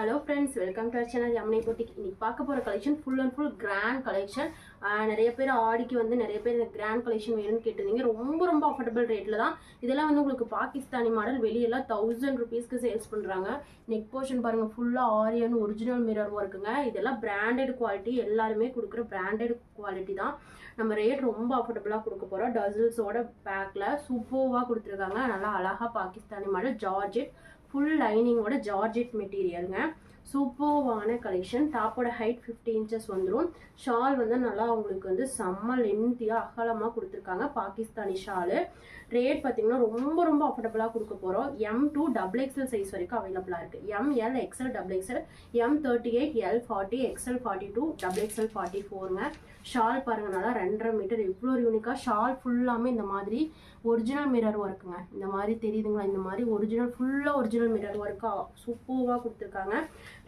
Hello friends welcome to our channel Yamuna boutique இன்னைக்கு பார்க்க போகிற collection full and full grand collection நிறைய பேர் ஆடிக்கு வந்து நிறைய பேர் இந்த கிராண்ட் கலெக்ஷன் வேணும்னு கேட்டிருந்தீங்க. ரொம்ப ரொம்ப அஃபோர்டபுள் ரேட்டில் தான். இதெல்லாம் வந்து உங்களுக்கு பாகிஸ்தானி மாடல் வெளியெல்லாம் தௌசண்ட் ருபீஸ்க்கு சேல்ஸ் பண்ணுறாங்க நெக் போர்ஷன் பாருங்கள் ஃபுல்லாக ஆரியன் ஒரிஜினல் மிரர் ஒர்க்குங்க இதெல்லாம் பிராண்டட் குவாலிட்டி எல்லாருமே கொடுக்குற பிராண்டட் குவாலிட்டி தான். நம்ம ரேட் ரொம்ப அஃபோர்டபுளாக கொடுக்க போகிறோம் டசில்ஸோட பேக்கில் சூப்பர்வாக கொடுத்துருக்காங்க. நல்லா அழகாக பாகிஸ்தானி மாடல் ஜார்ஜெட் ஃபுல் லைனிங்கோட ஜார்ஜெட் மெட்டீரியலுங்க சூப்பர்வான கலெக்ஷன் டாப்போட ஹைட் ஃபிஃப்டி இன்ச்சஸ் வந்துடும் ஷால் வந்து நல்லா உங்களுக்கு வந்து செம்ம லென்த்தியாக அகலமாக கொடுத்துருக்காங்க. பாகிஸ்தானி ஷாலு ரேட் பார்த்தீங்கன்னா ரொம்ப ரொம்ப அஃபோர்டபுளாக கொடுக்க போகிறோம் M to double XL size வரைக்கும் அவைலபிளாக இருக்குது M L XL double XL M thirty eight L forty XL forty two double XL forty ஃபோருங்க shawl பாருங்க நல்லா ரெண்டரை மீட்டர் இவ்வளோ யூனிக்காக ஷால் ஃபுல்லாமே இந்த மாதிரி ஒரிஜினல் மிரர் ஒர்க்குங்க இந்த மாதிரி தெரியுதுங்களா? இந்த மாதிரி ஒரிஜினல் ஃபுல்லாக ஒரிஜினல் மிரர் ஒர்க்காக சூப்பராக கொடுத்துருக்காங்க.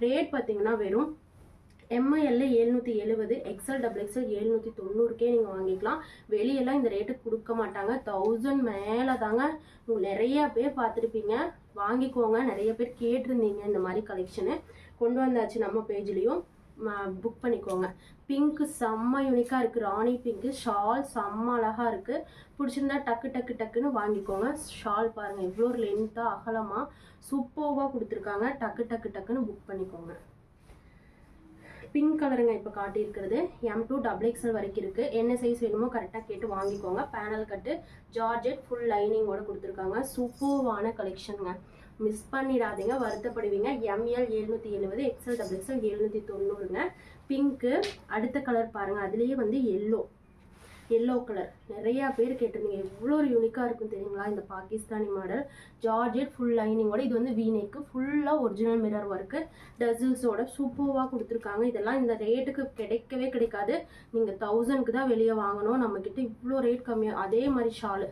ரேட் பார்த்தீங்கன்னா வெறும் எம்ஐஎல்ல எழுநூற்றி எழுபது எக்ஸ்எல் டபுள் எக்ஸ்எல் எழுநூற்றி தொண்ணூறுக்கே நீங்கள் வாங்கிக்கலாம். வெளியெல்லாம் இந்த ரேட்டுக்கு கொடுக்க மாட்டாங்க. தௌசண்ட் மேலே தாங்க நிறைய பேர் பார்த்துருப்பீங்க. வாங்கிக்கோங்க. நிறைய பேர் கேட்டிருந்தீங்க இந்த மாதிரி கலெக்ஷனு கொண்டு வந்தாச்சு நம்ம பேஜ்லேயும் புக் பண்ணிக்கோங்க. பிங்க்கு செம்ம யூனிக்காக இருக்குது ராணி பிங்க்கு ஷால் செம்ம அழகாக இருக்குது பிடிச்சிருந்தா டக்கு டக்கு டக்குன்னு வாங்கிக்கோங்க. ஷால் பாருங்கள் எவ்வளோ லென்த்தாக அகலமாக சூப்பர்வாக கொடுத்துருக்காங்க. டக்கு டக்கு டக்குன்னு புக் பண்ணிக்கோங்க. பிங்க் கலருங்க இப்போ காட்டியிருக்கிறது. எம் டூ டபுள் எக்ஸ்எல் வரைக்கும் இருக்குது என்ன சைஸ் வேணுமோ கரெக்டாக கேட்டு வாங்கிக்கோங்க. பேனல் கட்டு ஜார்ஜெட் ஃபுல் லைனிங்கோட கொடுத்துருக்காங்க. சூப்பர்வான கலெக்ஷனுங்க மிஸ் பண்ணிடாதீங்க வருத்தப்படுவீங்க. எம்எல் எழுநூற்றி எழுபது எக்ஸ்எல் டபுள் எக்ஸ்எல் எழுநூற்றி தொண்ணூறுங்க. பிங்க்கு அடுத்த கலர் பாருங்கள் அதுலேயே வந்து எல்லோ எல்லோ கலர் நிறையா பேர் கேட்டிருந்தீங்க. எவ்வளோ ஒரு யூனிக்காக இருக்கும் தெரியுங்களா? இந்த பாகிஸ்தானி மாடல். ஜார்ஜெட் ஃபுல் லைனிங்கோட இது வந்து வீனேக்கு ஃபுல்லாக ஒரிஜினல் மிரர் ஒர்க்கு டசில்ஸோட சூப்பர்வாக கொடுத்துருக்காங்க. இதெல்லாம் இந்த ரேட்டுக்கு கிடைக்கவே கிடைக்காது. நீங்கள் தௌசண்ட்க்கு தான் வெளியே வாங்கணும். நம்மக்கிட்ட இவ்வளோ ரேட் கம்மியாக அதே மாதிரி ஷாலு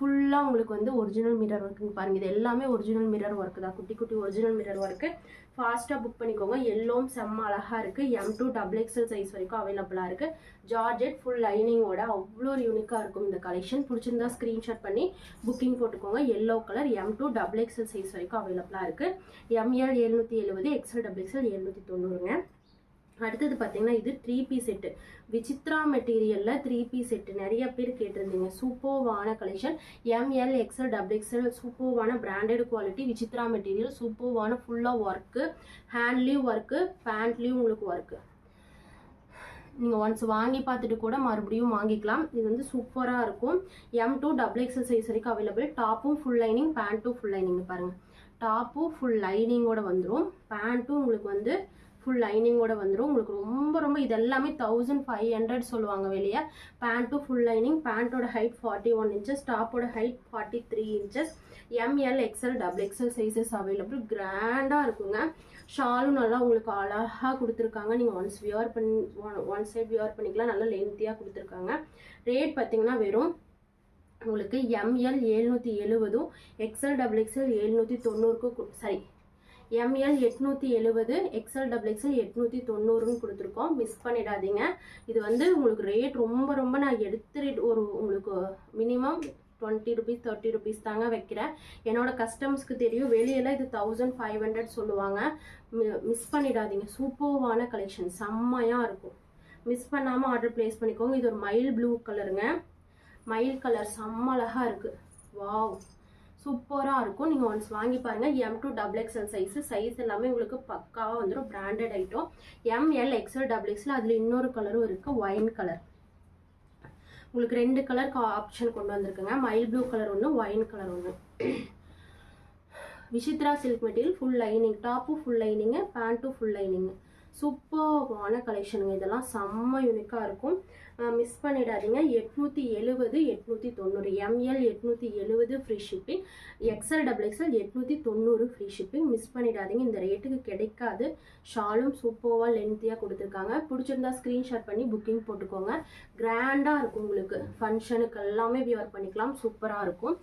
ஃபுல்லாக உங்களுக்கு வந்து ஒரிஜினல் மிரர் ஒர்க்குங்க பாருங்கள் இது எல்லாமே ஒரிஜினல் மிரர் ஒர்க்கு தான். குட்டி குட்டி ஒரிஜினல் மிரர் ஒர்க்கு ஃபாஸ்ட்டாக புக் பண்ணிக்கோங்க. எல்லோவும் செம்ம அழகாக இருக்குது M to double XL size வரைக்கும் அவைலபிளாக இருக்குது ஜார்ஜெட் ஃபுல் லைனிங்கோட அவ்வளோ யூனிக்காக இருக்கும் இந்த கலெக்ஷன் பிடிச்சிருந்தா ஸ்க்ரீன்ஷாட் பண்ணி புக்கிங் போட்டுக்கோங்க. Yellow colour M to double XL size வரைக்கும் அவைலபிளாக இருக்குது எம்எல் எழுநூற்றி எழுபது எக்ஸ்எல் டபுள் எக்ஸ்எல் எழுநூற்றி தொண்ணூறுங்க. அடுத்தது பார்த்தீங்கன்னா இது த்ரீ பீ செட்டு விசித்ரா மெட்டீரியலில் த்ரீ பீ செட்டு நிறைய பேர் கேட்டிருந்தீங்க. சூப்பர்வான collection M L XL double XL சூப்பர்வான branded quality Vichitra material சூப்பர்வான ஃபுல்லாக ஒர்க்கு ஹேண்ட்லேயும் ஒர்க்கு பேண்ட்லேயும் உங்களுக்கு ஒர்க்கு நீங்கள் ஒன்ஸ் வாங்கி பார்த்துட்டு கூட மறுபடியும் வாங்கிக்கலாம். இது வந்து சூப்பராக இருக்கும். M to double XL size வரைக்கும் அவைலபிள் டாப்பும் ஃபுல் லைனிங் பேண்ட்டும் ஃபுல் லைனிங் பாருங்கள் டாப்பும் ஃபுல் லைனிங்கோட வந்துடும் பேண்ட்டும் உங்களுக்கு வந்து ஃபுல் லைனிங்கோட வந்துடும் உங்களுக்கு ரொம்ப ரொம்ப இது எல்லாமே தௌசண்ட் ஃபைவ் ஹண்ட்ரட் சொல்லுவாங்க வெளியே. பேண்ட்டும் ஃபுல் லைனிங் பேண்ட்டோட height forty one inches டாப்போட height forty three inches M L XL double XL sizes available கிராண்டாக இருக்குங்க. ஷாலும் நல்லா உங்களுக்கு அழகாக கொடுத்துருக்காங்க. நீங்கள் ஒன்ஸ் வியர் பண்ணி ஒன் சைட் வியர் பண்ணிக்கலாம். நல்லா லென்த்தியாக கொடுத்துருக்காங்க. ரேட் பார்த்தீங்கன்னா வெறும் உங்களுக்கு எம்எல் எழுநூற்றி எழுபதும் எக்ஸ்எல் டபுள் எக்ஸ்எல் எழுநூற்றி தொண்ணூறுக்கும் சாரி எம்எல் எட்நூற்றி எழுபது எக்ஸ்எல் டபுள் எக்ஸ்எல் எட்நூற்றி தொண்ணூறுன்னு கொடுத்துருக்கோம். மிஸ் பண்ணிடாதீங்க. இது வந்து உங்களுக்கு ரேட் ரொம்ப ரொம்ப நான் எடுத்து ரேட் ஒரு உங்களுக்கு minimum twenty rupees thirty rupees தாங்க வைக்கிறேன். என்னோட கஸ்டமர்ஸ்க்கு தெரியும். வெளியெல்லாம் இது தௌசண்ட் ஃபைவ் ஹண்ட்ரட் சொல்லுவாங்க. மிஸ் பண்ணிடாதீங்க. சூப்பர்வான கலெக்ஷன் செம்மையாக இருக்கும். மிஸ் பண்ணாமல் ஆர்டர் ப்ளேஸ் பண்ணிக்கோங்க. இது ஒரு மயில் ப்ளூ கலருங்க மயில் கலர் செம்ம அழகாக இருக்குது வாவ் சூப்பராக இருக்கும். நீங்கள் ஒன்ஸ் வாங்கி பாருங்கள் M to double XL size size எல்லாமே உங்களுக்கு பக்காவாக வந்துடும் branded item M L XL double XL அதில் இன்னொரு கலரும் இருக்குது ஒயின் கலர் உங்களுக்கு ரெண்டு கலர் ஆப்ஷன் கொண்டு வந்திருக்குங்க. மைல் ப்ளூ கலர் ஒன்று ஒயின் கலர் ஒன்று Vichitra silk material full lining டாப்பும் full lining பேண்ட்டும் ஃபுல் லைனிங்கு சூப்பர்வான கலெக்ஷனுங்க இதெல்லாம் செம்ம யூனிக்காக இருக்கும். மிஸ் பண்ணிடாதீங்க. எட்நூற்றி எழுபது எட்நூற்றி தொண்ணூறு எம்எல் எட்நூற்றி எழுபது free shipping XL double XL எட்நூற்றி தொண்ணூறு ஃப்ரீ ஷிப்பிங் மிஸ் பண்ணிடாதீங்க. இந்த ரேட்டுக்கு கிடைக்காது. ஷாலும் சூப்பர்வாக லென்த்தியாக கொடுத்துருக்காங்க. பிடிச்சிருந்தா ஸ்க்ரீன்ஷாட் பண்ணி புக்கிங் போட்டுக்கோங்க. கிராண்டாக இருக்கும் உங்களுக்கு. ஃபங்க்ஷனுக்கு எல்லாமே வியர் பண்ணிக்கலாம். சூப்பராக இருக்கும்.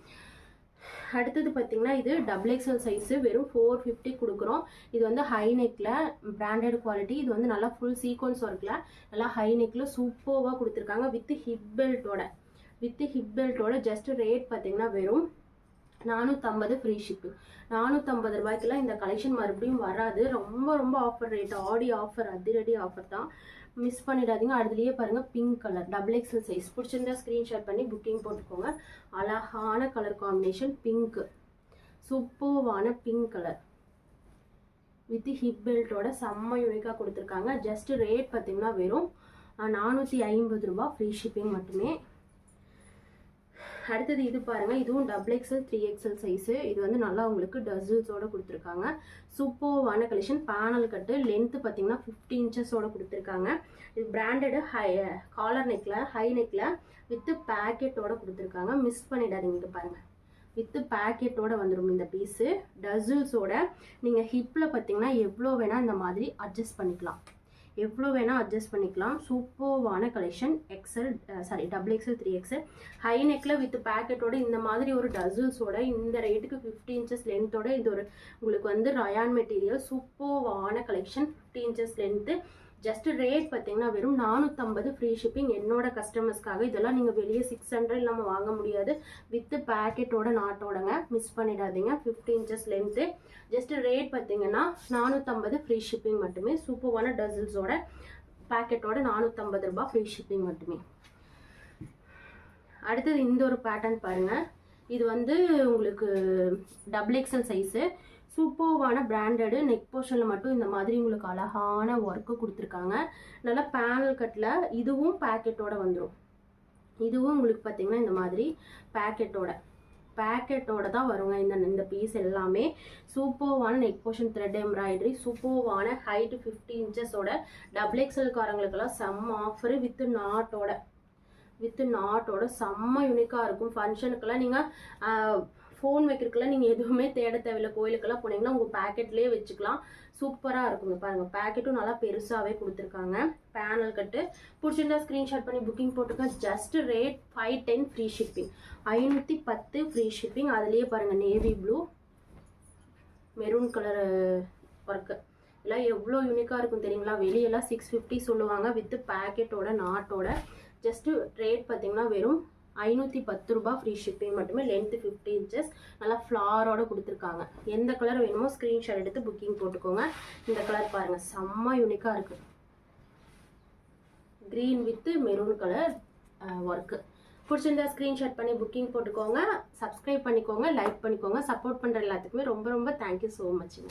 அடுத்தது பார்த்தீங்கன்னா இது டபுள் எக்ஸ்எல் சைஸு வெறும் ஃபோர் ஃபிஃப்டி கொடுக்குறோம். இது வந்து ஹை நெக்கில் பிராண்டட் குவாலிட்டி இது வந்து நல்லா ஃபுல் சீக்வன்ஸ் ஒர்க்கில் நல்லா ஹை நெக்கில் சூப்பர்வாக கொடுத்துருக்காங்க வித் ஹிப் பெல்ட்டோட வித் ஹிப் பெல்ட்டோட ஜஸ்ட் ரேட் பார்த்தீங்கன்னா வெறும் நானூற்றம்பது ஃப்ரீ ஷிப்பு நானூற்றம்பது ரூபாய்க்குலாம் இந்த கலெக்ஷன் மறுபடியும் வராது. ரொம்ப ரொம்ப ஆஃபர் ரேட் ஆடி ஆஃபர் அதிரடி ஆஃபர் தான். மிஸ் பண்ணிடாதீங்க. அதுலேயே பாருங்கள் pink colour double XL size பிடிச்சிருந்தா ஸ்க்ரீன்ஷாட் பண்ணி புக்கிங் போட்டுக்கோங்க. அழகான கலர் காம்பினேஷன் பிங்க்கு சூப்பர்வான பிங்க் கலர் வித் ஹிப் பெல்ட்டோட செம்ம யூனிக்காக கொடுத்துருக்காங்க. ஜஸ்ட் ரேட் பார்த்தீங்கன்னா வெறும் நானூற்றி ஐம்பது ரூபா ஃப்ரீ ஷிப்பிங் மட்டுமே. அடுத்தது இது பாருங்கள் இதுவும் double XL three XL size இது வந்து நல்லா உங்களுக்கு டசில்ஸோடு கொடுத்துருக்காங்க. சூப்பர்வான கலெக்ஷன் பேனல் கட்டு லென்த்து பார்த்தீங்கன்னா ஃபிஃப்டி இன்ச்சஸோடு கொடுத்துருக்காங்க. இது பிராண்டடு ஹை காலர் நெக்கில் ஹை நெக்கில் வித்து பேக்கெட்டோட கொடுத்துருக்காங்க. மிஸ் பண்ணிடாதீங்க இது பாருங்கள் வித்து பேக்கெட்டோட வந்துடும் இந்த பீஸு டசில்ஸோட நீங்கள் ஹிப்பில் பார்த்தீங்கன்னா எவ்வளோ வேணால் இந்த மாதிரி அட்ஜஸ்ட் பண்ணிக்கலாம். எவ்வளோ வேணால் அட்ஜஸ்ட் பண்ணிக்கலாம். சூப்பர்வான collection XL sorry double XL three XL high நெக்கில் வித் பேக்கெட்டோட இந்த மாதிரி ஒரு டசில்ஸோட இந்த ரேட்டுக்கு ஃபிஃப்டி இன்ச்சஸ் லென்த்தோட இது ஒரு உங்களுக்கு வந்து rayon material சூப்பர்வான collection fifty inches length just rate பார்த்தீங்கன்னா வெறும் நானூற்றம்பது ஃப்ரீ ஷிப்பிங் என்னோட கஸ்டமர்ஸ்க்காக இதெல்லாம் நீங்கள் வெளியே சிக்ஸ் ஹண்ட்ரட் இல்லாமல் வாங்க முடியாது. வித் பேக்கெட்டோட நாட்டோடங்க மிஸ் பண்ணிடாதீங்க. Fifty inches length just rate பார்த்தீங்கன்னா நானூற்றம்பது ஃப்ரீ ஷிப்பிங் மட்டுமே. சூப்பர்வான டசில்ஸோட பேக்கெட்டோட நானூற்றம்பது ரூபாய் ஃப்ரீ ஷிப்பிங் மட்டுமே. அடுத்தது இந்த ஒரு பேட்டர்ன் பாருங்கள் இது வந்து உங்களுக்கு டபுள் எக்ஸல் சைஸு சூப்பர்வான பிராண்டடு நெக் போர்ஷனில் மட்டும் இந்த மாதிரி உங்களுக்கு அழகான ஒர்க்கு கொடுத்துருக்காங்க. நல்லா பேனல் கட்டில் இதுவும் பேக்கெட்டோட வந்துடும் இதுவும் உங்களுக்கு பார்த்தீங்கன்னா இந்த மாதிரி பேக்கெட்டோட பேக்கெட்டோட தான் வருங்க. இந்த இந்த பீஸ் எல்லாமே சூப்பர்வான நெக் போர்ஷன் த்ரெட் எம்ப்ராய்டரி சூப்பர்வான ஹைட் ஃபிஃப்டி இன்ச்சஸோட டபுள் எக்ஸல்காரங்களுக்கெல்லாம் செம் செம்ம ஆஃபரு வித் நாட்டோட வித் நாட்டோட செம்ம யூனிக்காக இருக்கும். ஃபங்க்ஷனுக்கெல்லாம் நீங்கள் ஃபோன் வைக்கிறதுக்குலாம் நீங்கள் எதுவுமே தேட தேவையில்லை. கோயிலுக்கெல்லாம் போனீங்கன்னா உங்கள் பேக்கெட்லேயே வச்சுக்கலாம். சூப்பராக இருக்குங்க பாருங்கள் பேக்கெட்டும் நல்லா பெருசாகவே கொடுத்துருக்காங்க. Panel cut. பிடிச்சிருந்தா ஸ்க்ரீன்ஷாட் பண்ணி புக்கிங் போட்டுருக்கேன் just rate five ten free shipping ஐநூற்றி பத்து ஃப்ரீ ஷிப்பிங் அதுலேயே பாருங்கள் navy blue maroon colour work எல்லாம் எவ்வளோ யூனிக்காக இருக்கும் தெரியுங்களா? வெளியெல்லாம் சிக்ஸ் ஃபிஃப்டி சொல்லுவாங்க வித் பேக்கெட்டோட நாட்டோட ஜஸ்ட்டு ரேட் பார்த்தீங்கன்னா வெறும் ஐநூற்றி பத்து ரூபா ஃப்ரீ ஷிப்பிங் மட்டுமே லென்த்து ஃபிஃப்டி இன்ச்சஸ் நல்லா ஃப்ளாரோட கொடுத்துருக்காங்க. எந்த கலர் வேணுமோ ஸ்க்ரீன்ஷாட் எடுத்து புக்கிங் போட்டுக்கோங்க. இந்த கலர் பாருங்கள் செம்ம யூனிக்காக இருக்குது green with maroon colour work பிடிச்சிருந்தா ஸ்க்ரீன்ஷாட் பண்ணி புக்கிங் போட்டுக்கோங்க. சப்ஸ்கிரைப் பண்ணிக்கோங்க லைக் பண்ணிக்கோங்க. சப்போர்ட் பண்ணுற எல்லாத்துக்குமே ரொம்ப ரொம்ப தேங்க்யூ ஸோ மச்ங்க